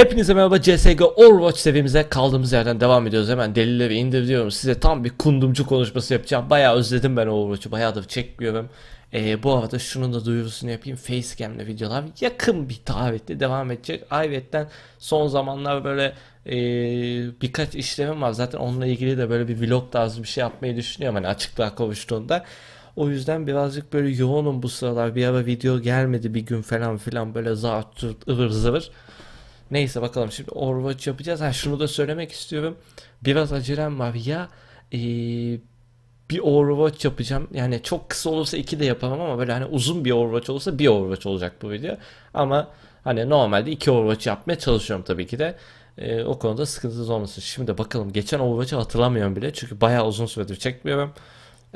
Hepinize merhaba CSGO Overwatch seviyemize kaldığımız yerden devam ediyoruz. Hemen delilleri indiriyorum. Size tam bir kundumcu konuşması yapacağım. Bayağı özledim ben Overwatch'u. Bayağıdır çekmiyorum. Ee, bu arada şunun da duyurusunu yapayım. Facecam'le videolar yakın bir tarihte devam edecek. Ayrıca son zamanlar böyle ee, birkaç işlemim var. Zaten onunla ilgili de böyle bir vlog tarzı bir şey yapmayı düşünüyorum. Hani açıklığa kavuştuğunda. O yüzden birazcık böyle yoğunum bu sıralar. Bir ara video gelmedi bir gün falan filan böyle zart ıvır zıvır. Neyse bakalım şimdi Overwatch yapacağız. Ha şunu da söylemek istiyorum. Biraz acelem var ya eee, bir Overwatch yapacağım. Yani çok kısa olursa iki de yapamam ama böyle hani uzun bir Overwatch olursa bir Overwatch olacak bu video. Ama hani normalde iki Overwatch yapmaya çalışıyorum tabii ki de. Eee, o konuda sıkıntınız olmasın. Şimdi bakalım geçen Overwatch'ı hatırlamıyorum bile. Çünkü bayağı uzun süredir çekmiyorum.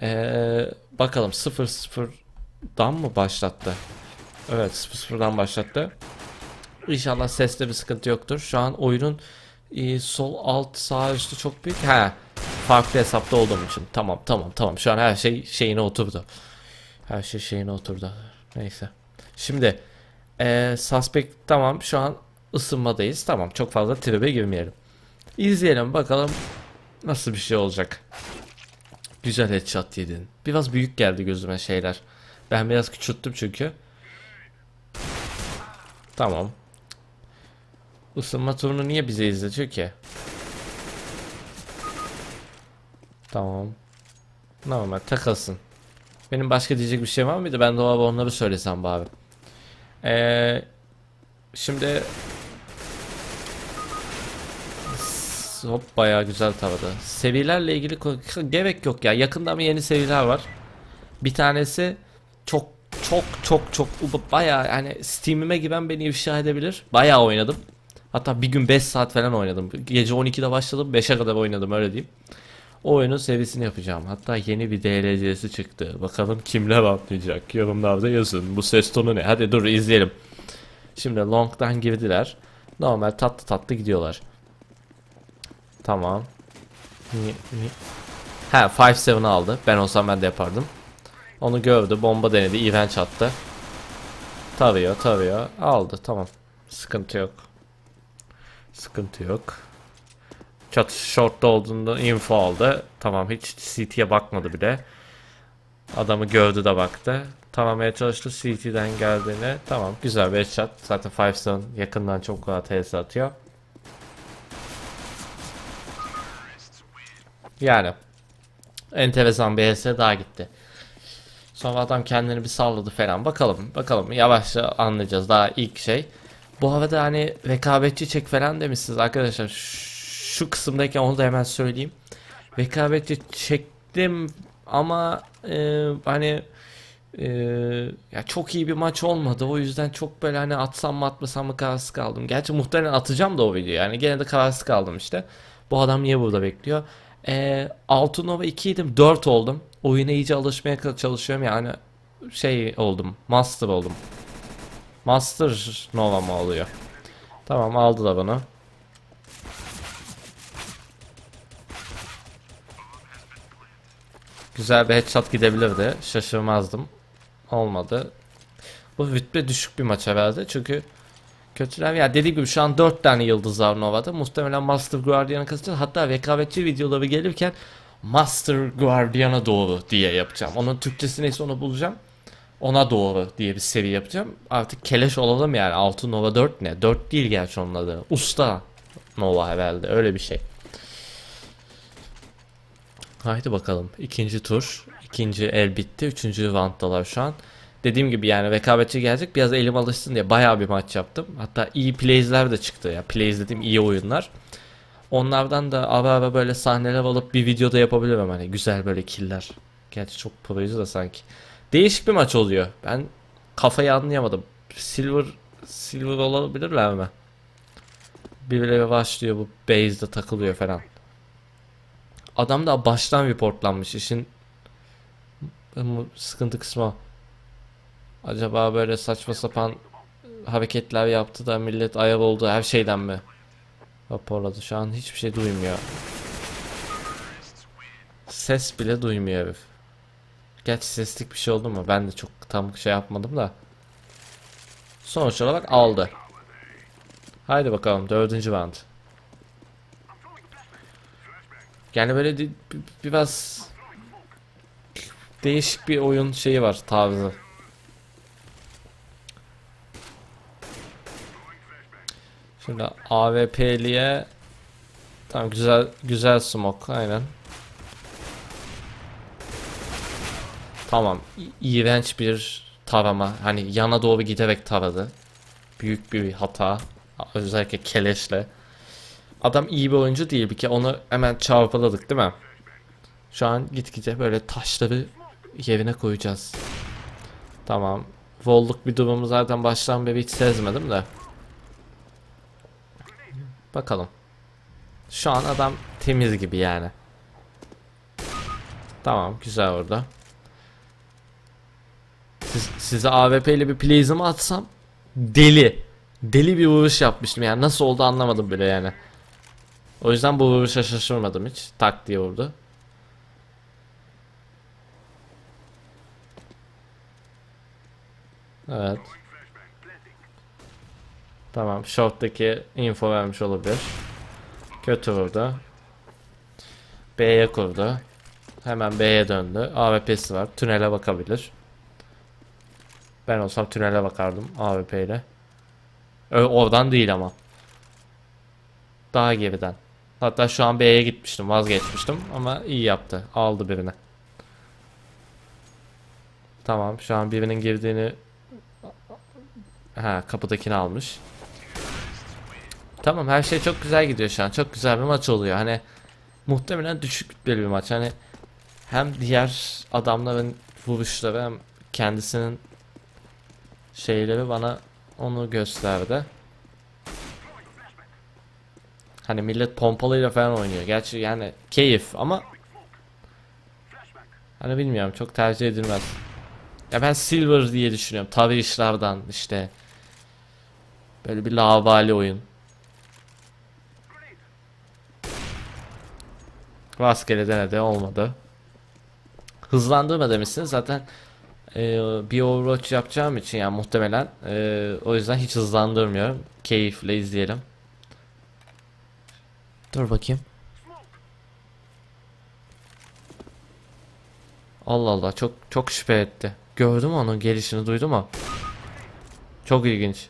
Eee, bakalım 0-0'dan mı başlattı? Evet 0-0'dan başlattı. İnşallah seste bir sıkıntı yoktur. Şu an oyunun e, sol alt sağ üstü çok büyük. Ha, farklı hesapta olduğum için. Tamam tamam tamam. Şu an her şey şeyine oturdu. Her şey şeyine oturdu. Neyse. Şimdi e, suspect tamam şu an ısınmadayız. Tamam çok fazla tribe girmeyelim. İzleyelim bakalım nasıl bir şey olacak. Güzel headshot yedin. Biraz büyük geldi gözüme şeyler. Ben biraz küçülttüm çünkü. Tamam. Isınma turunu niye bize izletiyor ki? Tamam. Normal takılsın. Benim başka diyecek bir şey var mıydı? Ben de o abi onları söylesem bari. Ee, şimdi Hop bayağı güzel tavada. Seviyelerle ilgili gerek yok ya. Yakında ama yeni seviyeler var. Bir tanesi çok çok çok çok bayağı yani Steam'ime giren beni ifşa edebilir. Bayağı oynadım. Hatta bir gün 5 saat falan oynadım. Gece 12'de başladım 5'e kadar oynadım öyle diyeyim. O oyunun seviyesini yapacağım. Hatta yeni bir DLC'si çıktı. Bakalım kimler atlayacak. Yorumlarda yazın. Bu ses tonu ne? Hadi dur izleyelim. Şimdi long'dan girdiler. Normal tatlı tatlı gidiyorlar. Tamam. Ha 5-7 aldı. Ben olsam ben de yapardım. Onu gördü. Bomba denedi. Event attı. Tarıyor tarıyor. Aldı tamam. Sıkıntı yok. Sıkıntı yok. Çatış short'ta olduğunda info aldı. Tamam hiç CT'ye bakmadı bile. Adamı gördü de baktı. Tamamaya çalıştı CT'den geldiğini. Tamam güzel bir headshot. Zaten 5 yakından çok rahat HS atıyor. Yani enteresan bir HS daha gitti. Sonra adam kendini bir salladı falan. Bakalım bakalım yavaşça anlayacağız daha ilk şey. Bu arada hani rekabetçi çek falan demişsiniz arkadaşlar. Şu kısımdayken onu da hemen söyleyeyim. Rekabetçi çektim ama e, hani e, ya çok iyi bir maç olmadı. O yüzden çok böyle hani atsam mı atmasam mı kararsız kaldım. Gerçi muhtemelen atacağım da o videoyu. Yani gene de kararsız kaldım işte. Bu adam niye burada bekliyor? E, 6 Nova 2 idim 4 oldum. Oyuna iyice alışmaya çalışıyorum yani şey oldum. Master oldum. Master Nova mı oluyor? Tamam aldılar bunu. Güzel bir headshot gidebilirdi. Şaşırmazdım. Olmadı. Bu rütbe düşük bir maç herhalde. Çünkü kötüler ya dediğim gibi şu an 4 tane yıldız var Nova'da. Muhtemelen Master Guardian'a katacağız. Hatta rekabetçi videoları gelirken Master Guardian'a doğru diye yapacağım. Onun Türkçesi neyse onu bulacağım. Ona doğru diye bir seviye yapacağım. Artık keleş olalım yani. 6 Nova 4 ne? 4 değil gerçi onun adı. Usta Nova herhalde. Öyle bir şey. Haydi bakalım. İkinci tur. ikinci el bitti. Üçüncü rounddalar şu an. Dediğim gibi yani rekabetçi gelecek. Biraz elim alışsın diye bayağı bir maç yaptım. Hatta iyi plays'ler de çıktı ya. Plays dediğim iyi oyunlar. Onlardan da ara ara böyle sahneler alıp bir videoda yapabilirim hani güzel böyle killer. Gerçi çok proydu da sanki. Değişik bir maç oluyor. Ben kafayı anlayamadım. Silver Silver olabilirler mi? Birileri başlıyor bu base'de takılıyor falan. Adam da baştan reportlanmış işin sıkıntı kısmı. Acaba böyle saçma sapan hareketler yaptı da millet ayar oldu her şeyden mi? Raporladı. Şu an hiçbir şey duymuyor. Ses bile duymuyor herif. Gerçi seslik bir şey oldu mu? Ben de çok tam şey yapmadım da. Sonuç olarak aldı. Haydi bakalım dördüncü round. Yani böyle biraz değişik bir oyun şeyi var tarzı. Şimdi AWP'liye Tamam güzel güzel smoke aynen. Tamam iğrenç bir tarama hani yana doğru giderek taradı. Büyük bir hata. Özellikle keleşle. Adam iyi bir oyuncu değil bir kere onu hemen çarpaladık değil mi? Şu an gitgide böyle taşları yerine koyacağız. Tamam. Volluk bir durumu zaten baştan beri hiç sezmedim de. Bakalım. Şu an adam temiz gibi yani. Tamam güzel orada. Siz, size AWP ile bir plays'ımı atsam deli. Deli bir vuruş yapmıştım yani nasıl oldu anlamadım bile yani. O yüzden bu vuruşa şaşırmadım hiç. Tak diye vurdu. Evet. Tamam. Short'taki info vermiş olabilir. Kötü vurdu. B'ye kurdu. Hemen B'ye döndü. AWP'si var. Tünele bakabilir. Ben olsam tünele bakardım AWP ile. Oradan değil ama. Daha geriden. Hatta şu an B'ye gitmiştim. Vazgeçmiştim. Ama iyi yaptı. Aldı birini. Tamam. Şu an birinin girdiğini Ha kapıdakini almış. Tamam her şey çok güzel gidiyor şu an. Çok güzel bir maç oluyor. Hani muhtemelen düşük kütleli bir maç. Hani hem diğer adamların vuruşları hem kendisinin şeyleri bana onu gösterdi. Hani millet pompalıyla falan oynuyor. Gerçi yani keyif ama hani bilmiyorum çok tercih edilmez. Ya ben Silver diye düşünüyorum. Tabi işlerden işte böyle bir lavali oyun. Rastgele denedi olmadı. Hızlandırma demişsin zaten e, bir Overwatch yapacağım için yani muhtemelen e, o yüzden hiç hızlandırmıyorum. Keyifle izleyelim. Dur bakayım. Allah Allah çok çok şüphe etti. Gördüm onun gelişini duydum mu? Çok ilginç.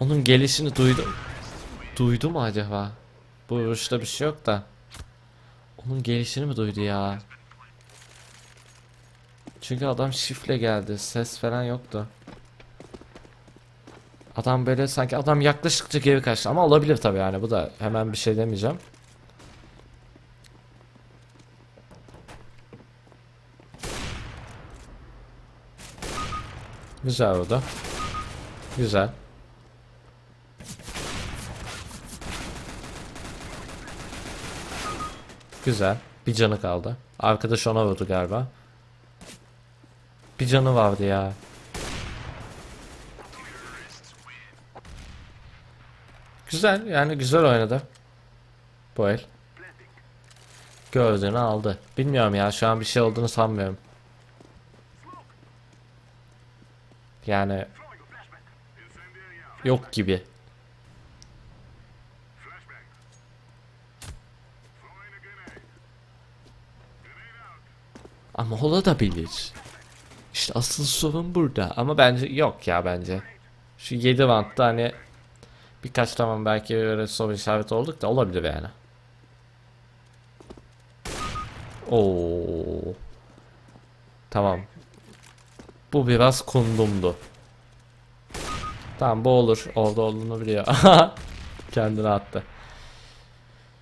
Onun gelişini duydum. Duydu mu acaba? Bu vuruşta bir şey yok da. Onun gelişini mi duydu ya? Çünkü adam şifle geldi. Ses falan yoktu. Adam böyle sanki adam yaklaştıkça geri kaçtı ama olabilir tabii yani bu da hemen bir şey demeyeceğim. Güzel oldu. Güzel. Güzel. Bir canı kaldı. Arkadaş ona vurdu galiba. Bir canı vardı ya. Güzel yani güzel oynadı. Bu el. Gördüğünü aldı. Bilmiyorum ya şu an bir şey olduğunu sanmıyorum. Yani yok gibi. Ama olabilir. İşte asıl sorun burada. Ama bence yok ya bence. Şu 7 roundda hani birkaç tamam belki öyle soru işareti olduk da olabilir yani. Oo. Tamam. Bu biraz kundumdu. Tamam bu olur. Orada olduğunu biliyor. Kendini attı.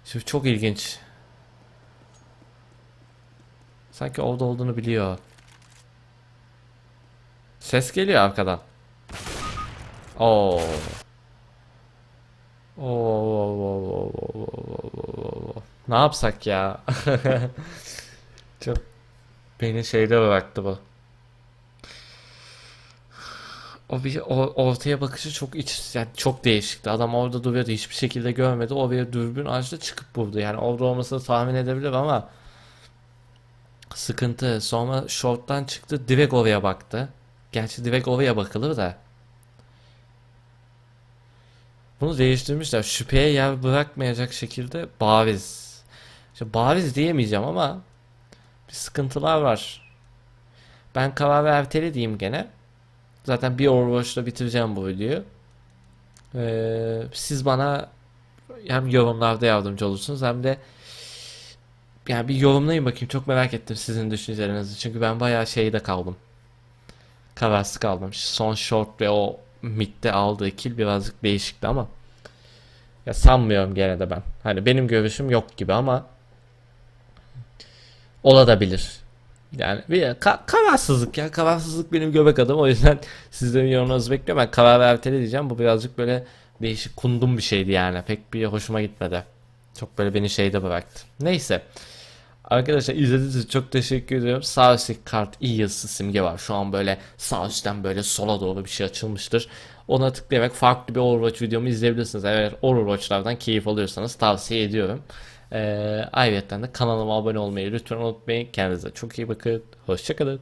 Şimdi çok ilginç. Sanki orada olduğunu biliyor. Ses geliyor arkadan. Oo. Oo, oo, oo, oo. Ne yapsak ya? Çok beni şeyde bıraktı bu. O bir o, ortaya bakışı çok iç yani çok değişikti. Adam orada duruyordu hiçbir şekilde görmedi. O bir dürbün açtı çıkıp vurdu. Yani orada olmasını tahmin edebilir ama Sıkıntı. Sonra short'tan çıktı. Direkt oraya baktı. Gerçi direkt oraya bakılır da. Bunu değiştirmişler. Şüpheye yer bırakmayacak şekilde bariz. İşte bariz diyemeyeceğim ama bir sıkıntılar var. Ben kararı ertele diyeyim gene. Zaten bir Overwatch'la bitireceğim bu videoyu. Ee, siz bana hem yorumlarda yardımcı olursunuz hem de yani bir yorumlayın bakayım. Çok merak ettim sizin düşüncelerinizi. Çünkü ben bayağı şeyde kaldım. Kararsız kaldım. Son short ve o midde aldığı kill birazcık değişikti ama ya sanmıyorum gene de ben. Hani benim görüşüm yok gibi ama olabilir. Yani bir ka- kararsızlık ya. Kararsızlık benim göbek adım. O yüzden sizlerin yorumlarınızı bekliyorum. Ben karar ertele diyeceğim. Bu birazcık böyle değişik kundum bir şeydi yani. Pek bir hoşuma gitmedi. Çok böyle beni şeyde bıraktı. Neyse. Arkadaşlar izlediğiniz için çok teşekkür ediyorum. Sağ üstteki kart iyi yazısı simge var. Şu an böyle sağ üstten böyle sola doğru bir şey açılmıştır. Ona tıklayarak farklı bir Overwatch videomu izleyebilirsiniz. Eğer Overwatch'lardan keyif alıyorsanız tavsiye ediyorum. Ee, ayrıca de kanalıma abone olmayı lütfen unutmayın. Kendinize çok iyi bakın. Hoşçakalın.